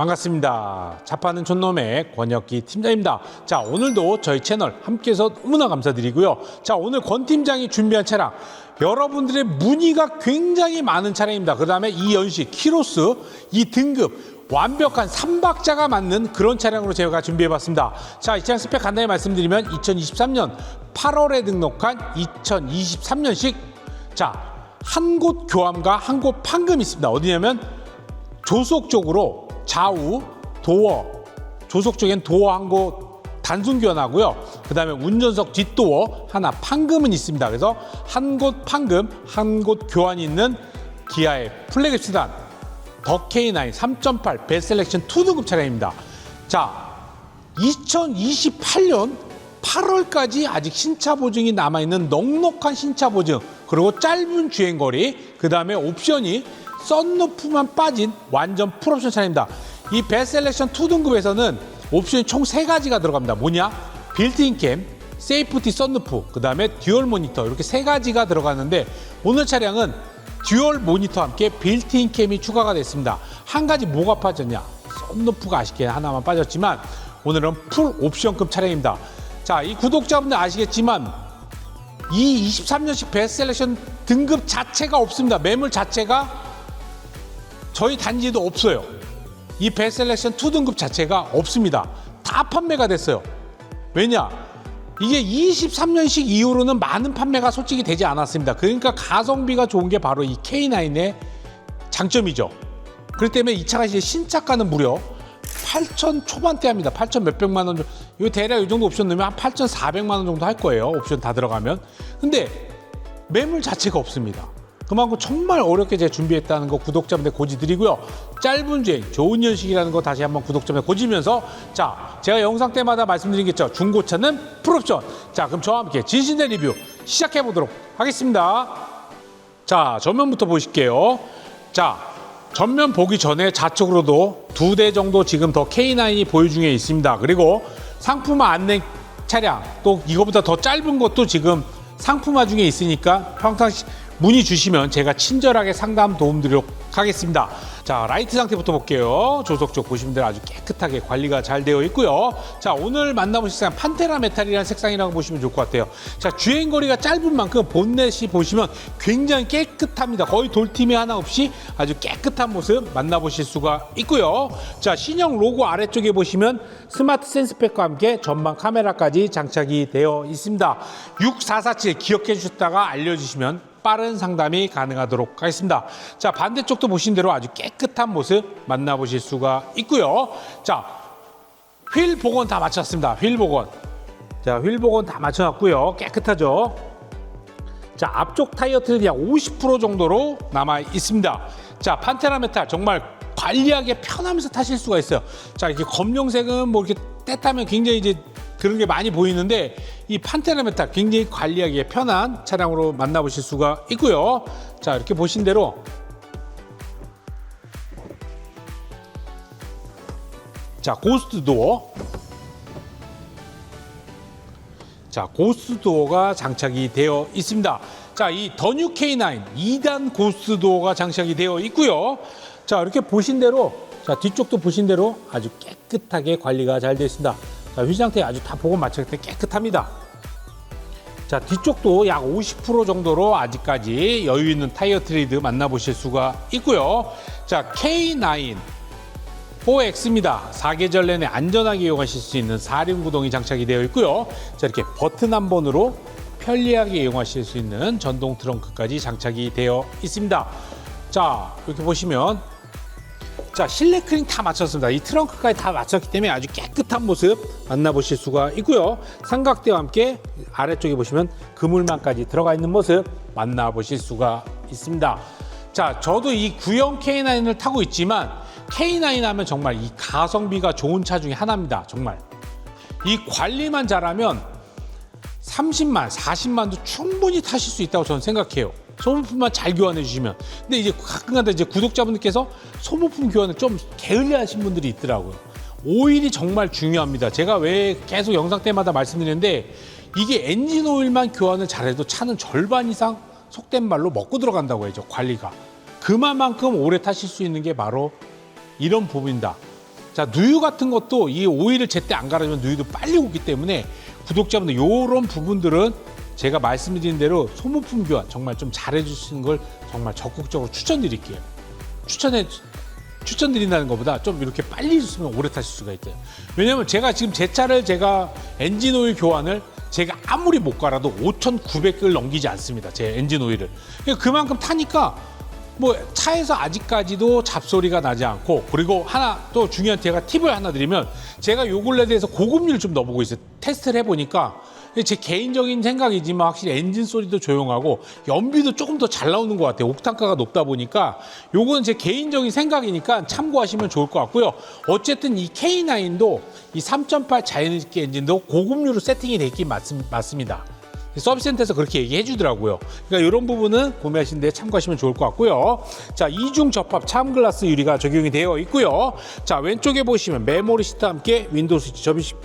반갑습니다. 자파는 촌놈의 권혁기 팀장입니다. 자, 오늘도 저희 채널 함께 해서 너무나 감사드리고요. 자, 오늘 권 팀장이 준비한 차량. 여러분들의 문의가 굉장히 많은 차량입니다. 그 다음에 이 연식, 키로수, 이 등급, 완벽한 삼박자가 맞는 그런 차량으로 제가 준비해봤습니다. 자, 이 차량 스펙 간단히 말씀드리면 2023년 8월에 등록한 2023년식 자, 한 곳 교환과 한 곳 판금이 있습니다. 어디냐면 조속 쪽으로 좌우 도어 조속 쪽엔 도어 한 곳 단순 교환하고요. 그 다음에 운전석 뒷도어 하나 판금은 있습니다. 그래서 한 곳 판금, 한 곳 교환이 있는 기아의 플래그 세단 더 K9 3.8 베셀렉션 2등급 차량입니다. 자, 2028년 8월까지 아직 신차 보증이 남아있는 넉넉한 신차 보증 그리고 짧은 주행거리 그 다음에 옵션이 썬루프만 빠진 완전 풀옵션 차량입니다. 이 베셀렉션 2등급에서는 옵션이 총 세가지가 들어갑니다. 뭐냐? 빌트인 캠 세이프티 썬루프 그 다음에 듀얼 모니터 이렇게 세가지가 들어가는데 오늘 차량은 듀얼 모니터와 함께 빌트인 캠이 추가가 됐습니다. 한 가지 뭐가 빠졌냐? 썬루프가 아쉽게 하나만 빠졌지만 오늘은 풀 옵션급 차량입니다. 자, 이 구독자분들 아시겠지만 이 23년식 베스트 셀렉션 등급 자체가 없습니다. 매물 자체가 저희 단지에도 없어요. 이 베스트셀렉션 2 등급 자체가 없습니다. 다 판매가 됐어요. 왜냐? 이게 23년식 이후로는 많은 판매가 솔직히 되지 않았습니다. 그러니까 가성비가 좋은 게 바로 이 K9의 장점이죠. 그렇기 때문에 이 차가 이제 신차가는 무려 8천 초반대 합니다. 8천 몇백만 원. 정도. 이 대략 이 정도 옵션 넣으면 한 8,400만 원 정도 할 거예요. 옵션 다 들어가면. 근데 매물 자체가 없습니다. 그만큼 정말 어렵게 제가 준비했다는 거 구독자분들 고지드리고요. 짧은 주행, 좋은 연식이라는 거 다시 한번 구독자분들 고지면서 자, 제가 영상 때마다 말씀드리겠죠. 중고차는 풀옵션. 자, 그럼 저와 함께 진실된 리뷰 시작해 보도록 하겠습니다. 자, 전면부터 보실게요. 자, 전면 보기 전에 좌측으로도 두 대 정도 지금 더 K9이 보유 중에 있습니다. 그리고 상품화 안내 차량 또 이거보다 더 짧은 것도 지금 상품화 중에 있으니까 평상시 문의 주시면 제가 친절하게 상담 도움 드리도록 하겠습니다. 자, 라이트 상태부터 볼게요. 조석 쪽 보시면. 아주 깨끗하게 관리가 잘 되어 있고요. 자, 오늘 만나보실 색상 판테라 메탈이라는 색상이라고 보시면 좋을 것 같아요. 자, 주행거리가 짧은 만큼 본넷이 보시면 굉장히 깨끗합니다. 거의 돌팀이 하나 없이 아주 깨끗한 모습 만나보실 수가 있고요. 자, 신형 로고 아래쪽에 보시면 스마트 센스팩과 함께 전방 카메라까지 장착이 되어 있습니다. 6447 기억해 주셨다가 알려주시면 빠른 상담이 가능하도록 하겠습니다. 자, 반대쪽도 보신 대로 아주 깨끗한 모습 만나보실 수가 있고요. 자, 휠 복원 다 마쳤습니다. 휠 복원. 자, 휠 복원 다 맞춰놨고요. 깨끗하죠. 자, 앞쪽 타이어 트레드 약50% 정도로 남아 있습니다. 자, 판테라 메탈 정말 관리하기 편하면서 타실 수가 있어요. 자, 이렇게 검정색은 뭐 이렇게 때 타면 굉장히 이제 그런 게 많이 보이는데 이 판테라 메탈 굉장히 관리하기에 편한 차량으로 만나보실 수가 있고요. 자, 이렇게 보신 대로 자, 고스트 도어. 자, 고스트 도어가 장착이 되어 있습니다. 자, 이 더뉴 K9 2단 고스트 도어가 장착이 되어 있고요. 자, 이렇게 보신 대로 자, 뒤쪽도 보신 대로 아주 깨끗하게 관리가 잘 되어 있습니다. 자, 휠 상태 아주 다 보고 맞췄을 때 깨끗합니다. 자, 뒤쪽도 약 50% 정도로 아직까지 여유 있는 타이어 트레이드 만나보실 수가 있고요. 자, K9 4X입니다. 사계절 내내 안전하게 이용하실 수 있는 사륜 구동이 장착이 되어 있고요. 자, 이렇게 버튼 한 번으로 편리하게 이용하실 수 있는 전동 트렁크까지 장착이 되어 있습니다. 자, 이렇게 보시면 자, 실내 크링 다 맞췄습니다. 이 트렁크까지 다 맞췄기 때문에 아주 깨끗한 모습 만나보실 수가 있고요. 삼각대와 함께 아래쪽에 보시면 그물망까지 들어가 있는 모습 만나보실 수가 있습니다. 자, 저도 이 구형 K9을 타고 있지만 K9 하면 정말 이 가성비가 좋은 차 중에 하나입니다. 정말. 이 관리만 잘하면 30만, 40만도 충분히 타실 수 있다고 저는 생각해요. 소모품만 잘 교환해 주시면. 근데 이제 가끔가다 이제 구독자분들께서 소모품 교환을 좀 게을리 하신 분들이 있더라고요. 오일이 정말 중요합니다. 제가 왜 계속 영상 때마다 말씀드리는데 이게 엔진 오일만 교환을 잘해도 차는 절반 이상 속된 말로 먹고 들어간다고 해죠. 관리가. 그만큼 오래 타실 수 있는 게 바로 이런 부분이다. 자 누유 같은 것도 이 오일을 제때 안 갈아주면 누유도 빨리 오기 때문에 구독자분들 요런 부분들은 제가 말씀드린 대로 소모품 교환 정말 좀 잘해주시는 걸 정말 적극적으로 추천드릴게요. 추천해 추천드린다는 것보다 좀 이렇게 빨리 해줬으면 오래 타실 수가 있대요. 왜냐면 제가 지금 제 차를 제가 엔진 오일 교환을 제가 아무리 못 갈아도 5,900을 넘기지 않습니다. 제 엔진 오일을. 그러니까 그만큼 타니까 뭐 차에서 아직까지도 잡소리가 나지 않고 그리고 하나 또 중요한 제가 팁을 하나 드리면 제가 요 근래 대해서 고급률 좀 넣어보고 있어요. 테스트를 해보니까 제 개인적인 생각이지만 확실히 엔진 소리도 조용하고 연비도 조금 더 잘 나오는 것 같아요. 옥탄가가 높다 보니까 요건 제 개인적인 생각이니까 참고하시면 좋을 것 같고요. 어쨌든 이 K9도 이 3.8 자연스럽 엔진도 고급류로 세팅이 돼 있긴 맞, 맞습니다. 서비스센터에서 그렇게 얘기해 주더라고요. 그러니까 이런 부분은 구매하시는데 참고하시면 좋을 것 같고요. 자, 이중 접합 참글라스 유리가 적용이 되어 있고요. 자, 왼쪽에 보시면 메모리 시트와 함께 윈도우 스위치 접이식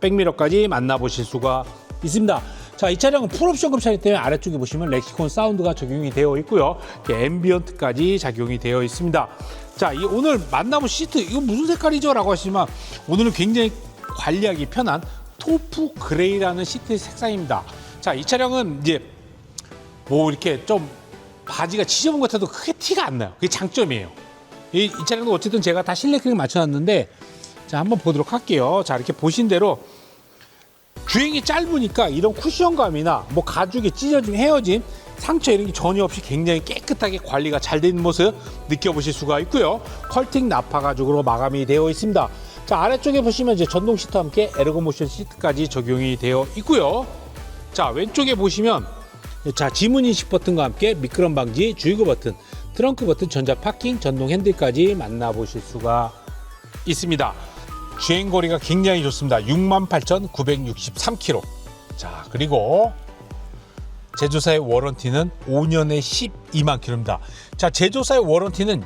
백미러까지 만나보실 수가 있습니다. 자, 이 차량은 풀옵션급 차이기 때문에 아래쪽에 보시면 렉시콘 사운드가 적용이 되어 있고요. 앰비언트까지 적용이 되어 있습니다. 자, 이 오늘 만나본 시트 이거 무슨 색깔이죠? 라고 하시지만 오늘은 굉장히 관리하기 편한 토프 그레이라는 시트 색상입니다. 자, 이 차량은 이제 뭐 이렇게 좀 바지가 지저분 것 같아도 크게 티가 안 나요. 그게 장점이에요. 이, 이 차량도 어쨌든 제가 다 실내 크림 맞춰놨는데 자 한번 보도록 할게요. 자 이렇게 보신 대로 주행이 짧으니까 이런 쿠션감이나 뭐 가죽에 찢어진 헤어진 상처 이런 게 전혀 없이 굉장히 깨끗하게 관리가 잘 되는 모습 느껴보실 수가 있고요. 컬팅 나파 가죽으로 마감이 되어 있습니다. 자 아래쪽에 보시면 이제 전동 시트와 함께 에르고 모션 시트까지 적용이 되어 있고요. 자 왼쪽에 보시면 자 지문 인식 버튼과 함께 미끄럼 방지 주의구 버튼 트렁크 버튼 전자 파킹 전동 핸들까지 만나보실 수가 있습니다. 주행 거리가 굉장히 좋습니다. 68,963km. 자, 그리고 제조사의 워런티는 5년에 12만 킬로입니다. 자, 제조사의 워런티는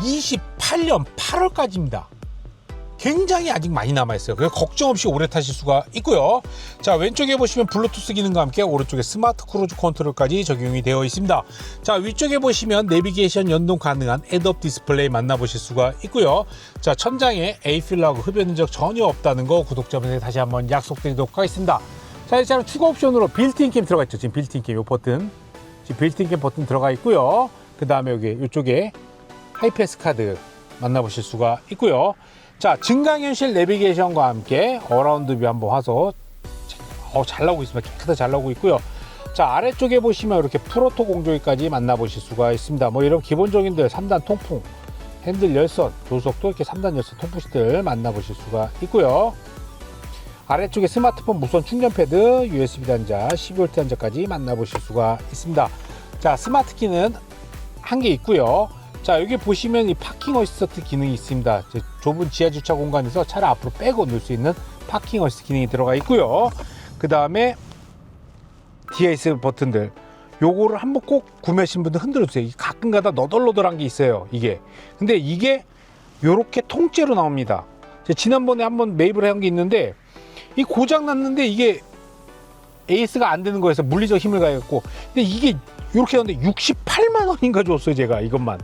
28년 8월까지입니다. 굉장히 아직 많이 남아 있어요. 그래서 걱정 없이 오래 타실 수가 있고요. 자, 왼쪽에 보시면 블루투스 기능과 함께 오른쪽에 스마트 크루즈 컨트롤까지 적용이 되어 있습니다. 자, 위쪽에 보시면 내비게이션 연동 가능한 애드업 디스플레이 만나보실 수가 있고요. 자, 천장에 에이필러하고 흡연 흔적 전혀 없다는 거 구독자분들께 다시 한번 약속드리도록 하겠습니다. 자, 이 차량 추가 옵션으로 빌트인 캠 들어가 있죠. 지금 빌트인 캠, 요 버튼. 지금 빌트인 캠 버튼 들어가 있고요. 그 다음에 여기 이쪽에 하이패스 카드 만나보실 수가 있고요. 자, 증강현실 내비게이션과 함께 어라운드 뷰 한번 와서 어, 잘 나오고 있습니다. 깨끗하게 잘 나오고 있고요. 자, 아래쪽에 보시면 이렇게 프로토 공조기까지 만나보실 수가 있습니다. 뭐 이런 기본적인들 3단 통풍, 핸들 열선, 조석도 이렇게 3단 열선 통풍시들 만나보실 수가 있고요. 아래쪽에 스마트폰 무선 충전 패드, USB 단자, 12V 단자까지 만나보실 수가 있습니다. 자, 스마트 키는 한 개 있고요. 자, 여기 보시면 이 파킹 어시스트 기능이 있습니다. 좁은 지하 주차 공간에서 차를 앞으로 빼고 넣을 수 있는 파킹 어시스트 기능이 들어가 있고요. 그 다음에 DIS 버튼들. 요거를 한번 꼭 구매하신 분들 흔들어 주세요. 가끔가다 너덜너덜한 게 있어요. 이게. 근데 이게 요렇게 통째로 나옵니다. 지난번에 한번 매입을 한 게 있는데 이 고장 났는데 이게 AS가 안 되는 거에서 물리적 힘을 가했고 근데 이게 이렇게 나왔는데 68만 원인가 줬어요 제가 이것만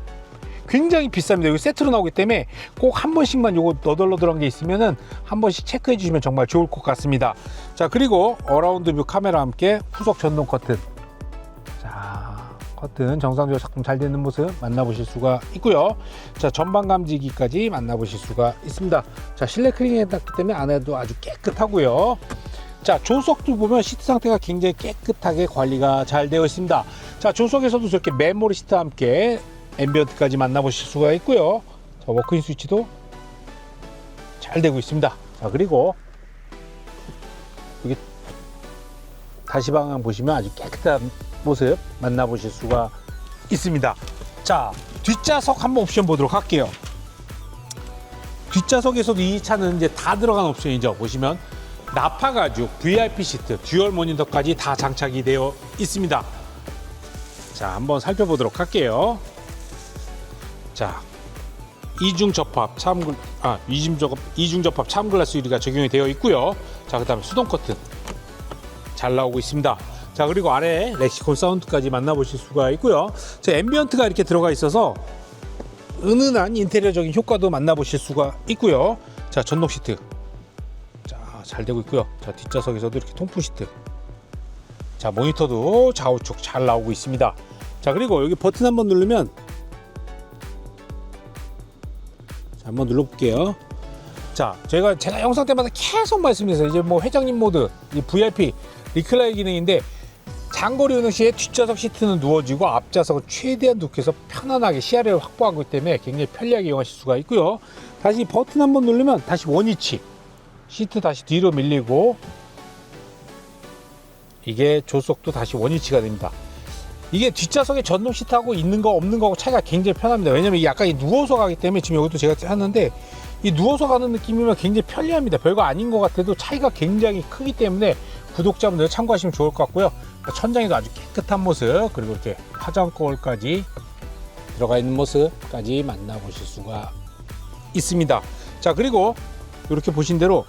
굉장히 비쌉니다. 여기 세트로 나오기 때문에 꼭 한 번씩만 요거 너덜너덜한 게 있으면은 한 번씩 체크해 주시면 정말 좋을 것 같습니다. 자 그리고 어라운드 뷰 카메라와 함께 후속 전동 커튼. 자 커튼 정상적으로 작동 잘 되는 모습 만나보실 수가 있고요. 자 전방 감지기까지 만나보실 수가 있습니다. 자 실내 클리닝 해놨기 때문에 안에도 아주 깨끗하고요. 자 조석도 보면 시트 상태가 굉장히 깨끗하게 관리가 잘 되어 있습니다. 자 조석에서도 저렇게 메모리 시트와 함께 앰비언트까지 만나보실 수가 있고요. 자 워크인 스위치도 잘 되고 있습니다. 자 그리고 여기 다시 방향 보시면 아주 깨끗한 모습 만나보실 수가 있습니다. 자 뒷좌석 한번 옵션 보도록 할게요. 뒷좌석에서도 이 차는 이제 다 들어간 옵션이죠. 보시면 나파 가죽, VIP 시트, 듀얼 모니터까지 다 장착이 되어 있습니다. 자, 한번 살펴보도록 할게요. 자, 이중 접합 참 아, 이중 접합 이중 접합 참글라스 유리가 적용이 되어 있고요. 자, 그다음에 수동 커튼 잘 나오고 있습니다. 자, 그리고 아래 렉시콘 사운드까지 만나보실 수가 있고요. 자, 앰비언트가 이렇게 들어가 있어서 은은한 인테리어적인 효과도 만나보실 수가 있고요. 자, 전동 시트. 자, 잘 되고 있고요. 자, 뒷좌석에서도 이렇게 통풍 시트. 자, 모니터도 좌우측 잘 나오고 있습니다. 자, 그리고 여기 버튼 한번 누르면 한번 눌러볼게요. 자, 제가 제가 영상 때마다 계속 말씀드려서 이제 뭐 회장님 모드, 이 VIP 리클라이 기능인데 장거리 운행 시에 뒷좌석 시트는 누워지고 앞좌석은 최대한 눕혀서 편안하게 시야를 확보하기 때문에 굉장히 편리하게 이용하실 수가 있고요. 다시 버튼 한번 누르면 다시 원위치 시트 다시 뒤로 밀리고 이게 조석도 다시 원위치가 됩니다. 이게 뒷좌석에 전동 시트하고 있는 거 없는 거하고 차이가 굉장히 편합니다. 왜냐면 이게 약간 이 누워서 가기 때문에 지금 여기도 제가 하는데 이 누워서 가는 느낌이면 굉장히 편리합니다. 별거 아닌 것 같아도 차이가 굉장히 크기 때문에 구독자분들 참고하시면 좋을 것 같고요. 천장에도 아주 깨끗한 모습 그리고 이렇게 화장 거울까지 들어가 있는 모습까지 만나보실 수가 있습니다. 자 그리고 이렇게 보신 대로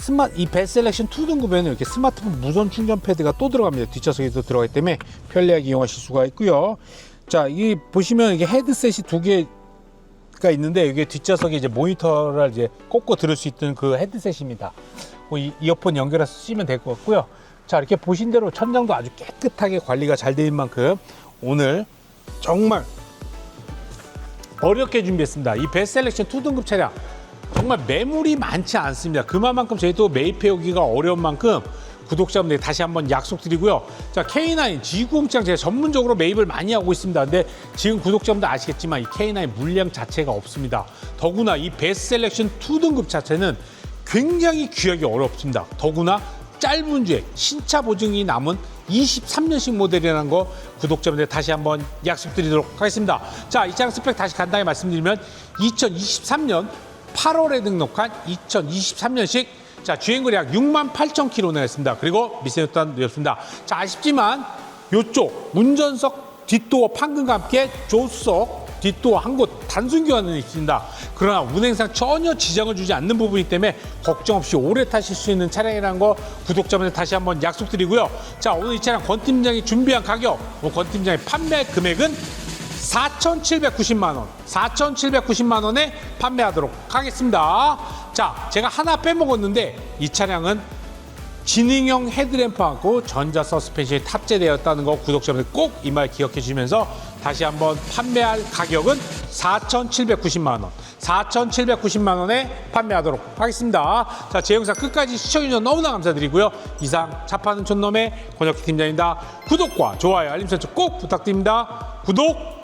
스마 이 베셀렉션 2 등급에는 이렇게 스마트폰 무선 충전 패드가 또 들어갑니다. 뒷좌석에도 들어가기 때문에 편리하게 이용하실 수가 있고요. 자, 이 보시면 이게 헤드셋이 두 개가 있는데 이게 뒷좌석에 이제 모니터를 이제 꽂고 들을 수 있는 그 헤드셋입니다. 뭐 이, 이어폰 연결해서 쓰시면 될 것 같고요. 자, 이렇게 보신 대로 천장도 아주 깨끗하게 관리가 잘 되는 만큼 오늘 정말 어렵게 준비했습니다. 이 베스트 셀렉션 2 등급 차량 정말 매물이 많지 않습니다. 그만큼 저희도 매입해오기가 어려운 만큼 구독자분들 다시 한번 약속드리고요. 자 K9 G90 제가 전문적으로 매입을 많이 하고 있습니다. 근데 지금 구독자분들 아시겠지만 이 K9 물량 자체가 없습니다. 더구나 이 베스트 셀렉션 2 등급 자체는 굉장히 귀하기 어렵습니다. 더구나 짧은 주에 신차 보증이 남은 23년식 모델이라는 거 구독자분들 다시 한번 약속드리도록 하겠습니다. 자, 이 차량 스펙 다시 간단히 말씀드리면 2023년 8월에 등록한 2023년식 자 주행거리 약 6만 8천 킬로나 했습니다. 그리고 미세노탄 누렸습니다. 자 아쉽지만 이쪽 운전석 뒷도어 판금과 함께 조수석 뒷도어 한 곳 단순 교환은 있습니다. 그러나 운행상 전혀 지장을 주지 않는 부분이기 때문에 걱정 없이 오래 타실 수 있는 차량이라는 거 구독자분들 다시 한번 약속드리고요. 자 오늘 이 차량 권 팀장이 준비한 가격, 뭐권 팀장의 판매 금액은 4,790만 원, 4,790만 원에 판매하도록 하겠습니다. 자, 제가 하나 빼먹었는데 이 차량은 지능형 헤드램프하고 전자 서스펜션이 탑재되었다는 거 구독자분들 꼭 이 말 기억해 주시면서 다시 한번 판매할 가격은 4,790만 원, 4,790만 원에 판매하도록 하겠습니다. 자, 제 영상 끝까지 시청해주셔서 너무나 감사드리고요. 이상 차파는 촌놈의 권혁기 팀장입니다. 구독과 좋아요, 알림 설정 꼭 부탁드립니다. 구독!